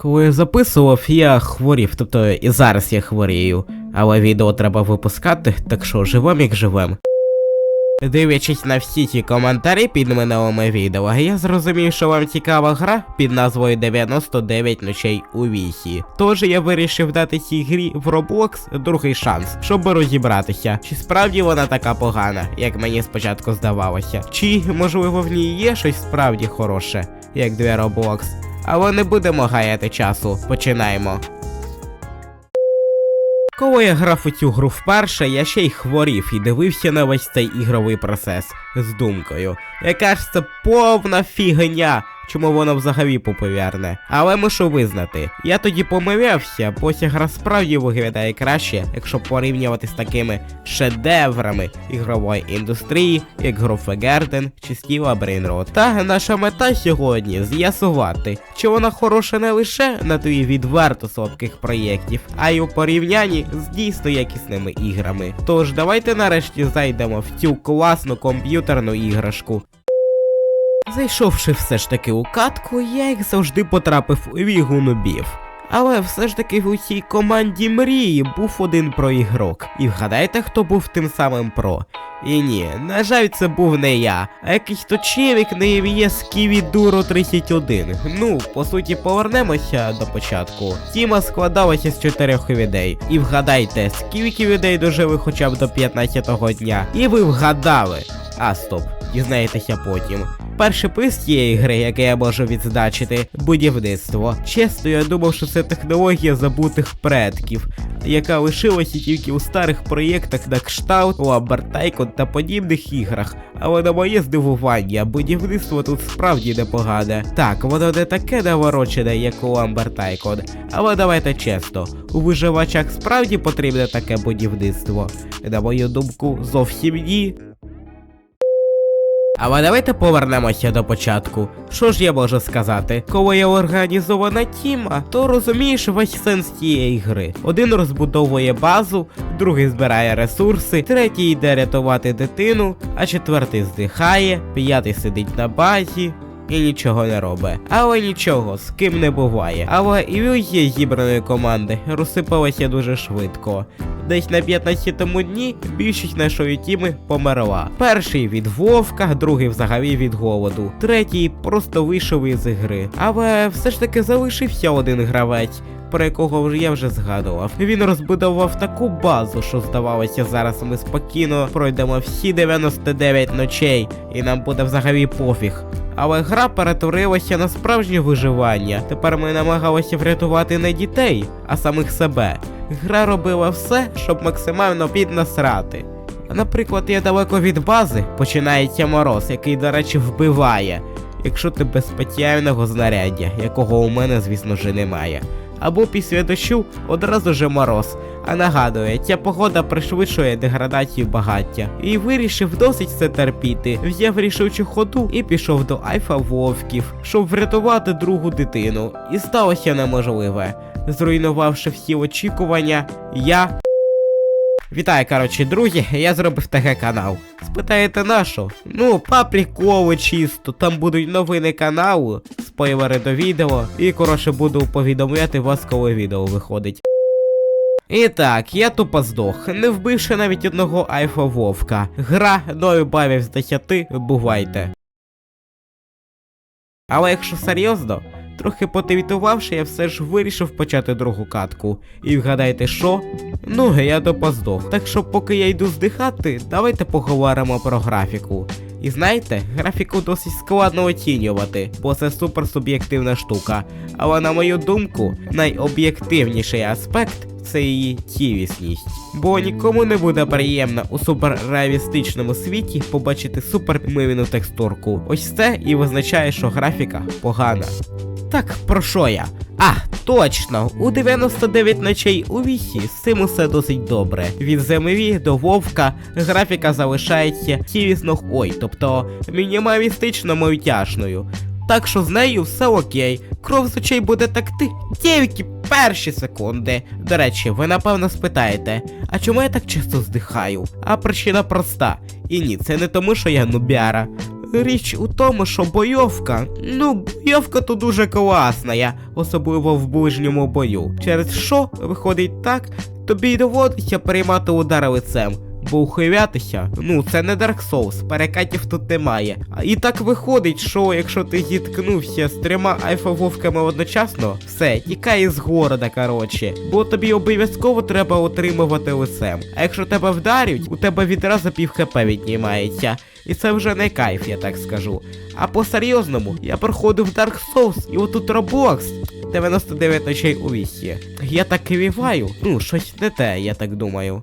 Коли записував, я хворів, тобто і зараз я хворію, але відео треба випускати, так що живем як живем. Дивлячись на всі ті коментарі під минулими відео, я зрозумів, що вам цікава гра під назвою 99 ночей у вісі. Тож я вирішив дати цій грі в Roblox другий шанс, щоб розібратися, чи справді вона така погана, як мені спочатку здавалося, чи можливо в ній є щось справді хороше, як для Roblox. Але не будемо гаяти часу, починаємо. Коли я грав у цю гру вперше, я ще й хворів і дивився на весь цей ігровий процес з думкою. Яка ж це повна фігня, чому воно взагалі популярне. Але мушу визнати, я тоді помилявся, бо ця гра справді виглядає краще, якщо порівнювати з такими шедеврами ігрової індустрії, як Грофегерден чи Стіла Брейнрот. Та наша мета сьогодні з'ясувати, чи вона хороша не лише на тлі відверто слабких проєктів, а й у порівнянні з дійсно якісними іграми. Тож давайте нарешті зайдемо в цю класну комп'ютерну іграшку. Зайшовши все ж таки у катку, я як завжди потрапив у вігу нубів. Але все ж таки в усій команді мрії був один проігрок. І вгадайте, хто був тим самим про. І ні, на жаль, це був не я, а якийсь то челік на ім'я Сківідуро 31. Ну, по суті, повернемося до початку. Тіма складалася з чотирьох людей. І вгадайте, скільки людей дожили хоча б до 15-го дня. І ви вгадали. А, стоп, дізнаєтеся потім. Перший плюс цієї гри, який я можу відзначити, будівництво. Чесно, я думав, що це технологія забутих предків, яка лишилася тільки у старих проєктах на кшталт, Tycoon та подібних іграх. Але на моє здивування, будівництво тут справді непогане. Так, воно не таке наворочене, як у Tycoon, але давайте чесно, у виживачах справді потрібне таке будівництво. На мою думку, зовсім ні. Але давайте повернемося до початку. Що ж я можу сказати? Коли є організована тіма, то розумієш весь сенс цієї гри. Один розбудовує базу, другий збирає ресурси, третій йде рятувати дитину, а четвертий здихає, п'ятий сидить на базі. І нічого не робить. Але нічого, з ким не буває. Але ілюзія зібраної команди розсипалася дуже швидко. Десь на 15-му дні більшість нашої тіми померла. Перший від вовка, другий взагалі від голоду, третій просто вийшов із гри. Але все ж таки залишився один гравець. Про якого я вже згадував. Він розбудував таку базу, що здавалося, зараз ми спокійно пройдемо всі 99 ночей, і нам буде взагалі пофіг. Але гра перетворилася на справжнє виживання. Тепер ми намагалися врятувати не дітей, а самих себе. Гра робила все, щоб максимально піднасрати. Наприклад, я далеко від бази починається мороз, який, до речі, вбиває, якщо ти без спеціального знаряддя, якого у мене, звісно ж, немає. Або після дощу одразу же мороз. А нагадує, ця погода пришвидшує деградацію багаття. І вирішив досить це терпіти. Взяв рішучу ходу і пішов до Айфа Вовків, щоб врятувати другу дитину. І сталося неможливе. Зруйнувавши всі очікування, я. Вітаю, коротше, друзі, я зробив ТГ канал. Спитаєте нашу? Ну, по приколу чисто, там будуть новини каналу, спойлери до відео, і коротше буду повідомляти вас, коли відео виходить. І так, я тупо здох, не вбивши навіть одного альфа вовка. Гра 0 балів з 10, бувайте. Але якщо серйозно, трохи потивітувавши, я все ж вирішив почати другу катку. І вгадайте що? Ну, я тупо здох. Так що поки я йду здихати, давайте поговоримо про графіку. І знаєте, графіку досить складно оцінювати, бо це суперсуб'єктивна штука. Але на мою думку, найоб'єктивніший аспект це її цілісність. Бо нікому не буде приємно у суперреалістичному світі побачити супермивну текстурку. Ось це і визначає, що графіка погана. Так, про що я? А, точно, у 99 ночей у вісі з цим усе досить добре. Від землі до вовка графіка залишається цілісно ой, тобто мінімалістично мультяшною. Так що з нею все окей, кров з очей буде текти тільки перші секунди. До речі, ви напевно спитаєте, а чому я так часто здихаю? А причина проста. І ні, це не тому, що я нубяра. Річ у тому, що бойовка, ну, бойовка то дуже класна, особливо в ближньому бою. Через що виходить так, тобі доводиться приймати удари лицем. Бо ухилятися, ну це не Dark Souls, перекатів тут немає. І так виходить, що якщо ти зіткнувся з трьома альфа-вовками одночасно, все, тікай із города, коротше. Бо тобі обов'язково треба отримувати лицем. А якщо тебе вдарять, у тебе відразу пів хп віднімається. І це вже не кайф, я так скажу. А по-серйозному, я проходив Dark Souls, і отут Roblox 99 ночей у вісі. Я так кивіваю, ну, щось не те, я так думаю.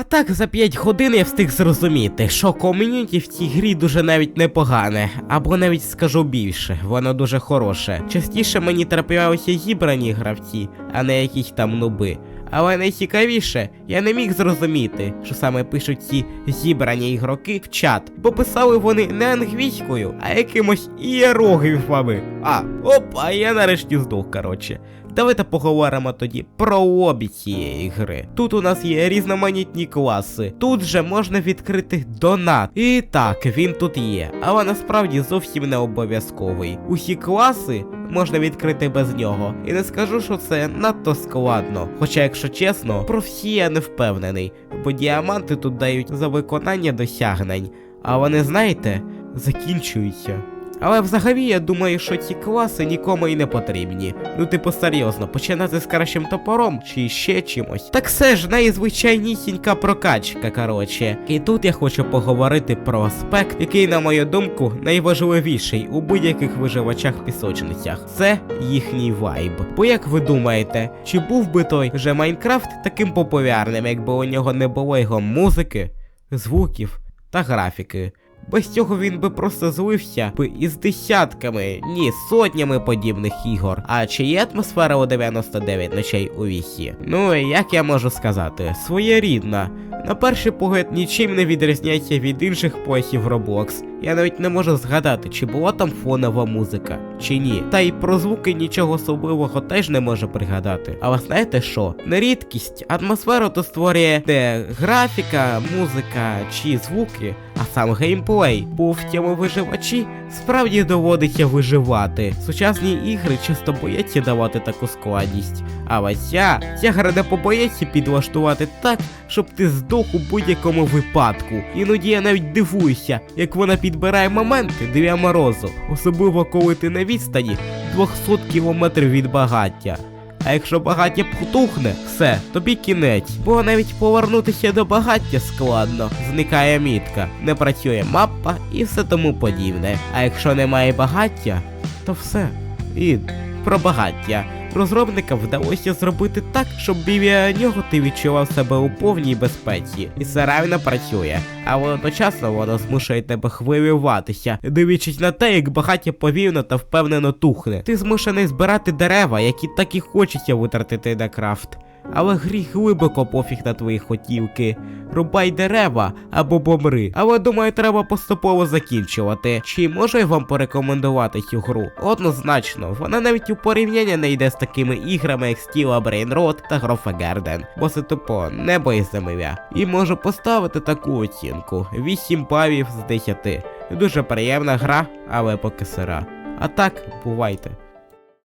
А так за 5 годин я встиг зрозуміти, що ком'юніті в цій грі дуже навіть непогане, або навіть скажу більше, воно дуже хороше. Частіше мені траплялися зібрані гравці, а не якісь там нуби. Але найцікавіше, я не міг зрозуміти, що саме пишуть ці зібрані ігроки в чат, бо писали вони не англійською, а якимось ієрогліфами. А, опа, я нарешті здох, коротше. Давайте поговоримо тоді про лобі цієї гри. Тут у нас є різноманітні класи. Тут же можна відкрити донат. І так, він тут є, але насправді зовсім не обов'язковий. Усі класи можна відкрити без нього. І не скажу, що це надто складно. Хоча, якщо чесно, про всі я не впевнений, бо діаманти тут дають за виконання досягнень. А вони, знаєте, закінчуються. Але взагалі я думаю, що ці класи нікому і не потрібні. Ну, типу, серйозно, починати з кращим топором чи ще чимось. Так все ж найзвичайнісінька прокачка, коротше. І тут я хочу поговорити про аспект, який, на мою думку, найважливіший у будь-яких виживачах пісочницях. Це їхній вайб. Бо як ви думаєте, чи був би той же Майнкрафт таким популярним, якби у нього не було його музики, звуків та графіки? Без цього він би просто злився б із десятками, ні, сотнями подібних ігор. А чи є атмосфера у 99 ночей у вісі? Ну, як я можу сказати, своєрідна. На перший погляд нічим не відрізняється від інших поясів Roblox. Я навіть не можу згадати, чи була там фонова музика, чи ні. Та й про звуки нічого особливого теж не можу пригадати. Але знаєте що? На рідкість атмосферу то створює де графіка, музика чи звуки, а сам геймплей. Бо в цьому виживачі справді доводиться виживати. Сучасні ігри часто бояться давати таку складність. Але ця, ця гра не побоїться підлаштувати так, щоб ти здох у будь-якому випадку. Іноді я навіть дивуюся, як вона підбирає моменти для морозу, особливо коли ти на відстані 200 кілометрів від багаття. А якщо багаття потухне, все, тобі кінець. Бо навіть повернутися до багаття складно, зникає мітка, не працює мапа і все тому подібне. А якщо немає багаття, то все. І про багаття. Розробникам вдалося зробити так, щоб біля нього ти відчував себе у повній безпеці. І це реально працює. Але одночасно воно змушує тебе хвилюватися, дивлячись на те, як багаття повільно та впевнено тухне. Ти змушений збирати дерева, які так і хочеться витратити на крафт. Але грі глибоко пофіг на твої хотівки. Рубай дерева або бомри. Але думаю, треба поступово закінчувати. Чи можу я вам порекомендувати цю гру? Однозначно, вона навіть у порівняння не йде з такими іграми, як Brain Rot та Грофа Garden. Бо це тупо небо і земля. І можу поставити таку оцінку: 8 балів з 10. Дуже приємна гра, але поки сира. А так, бувайте.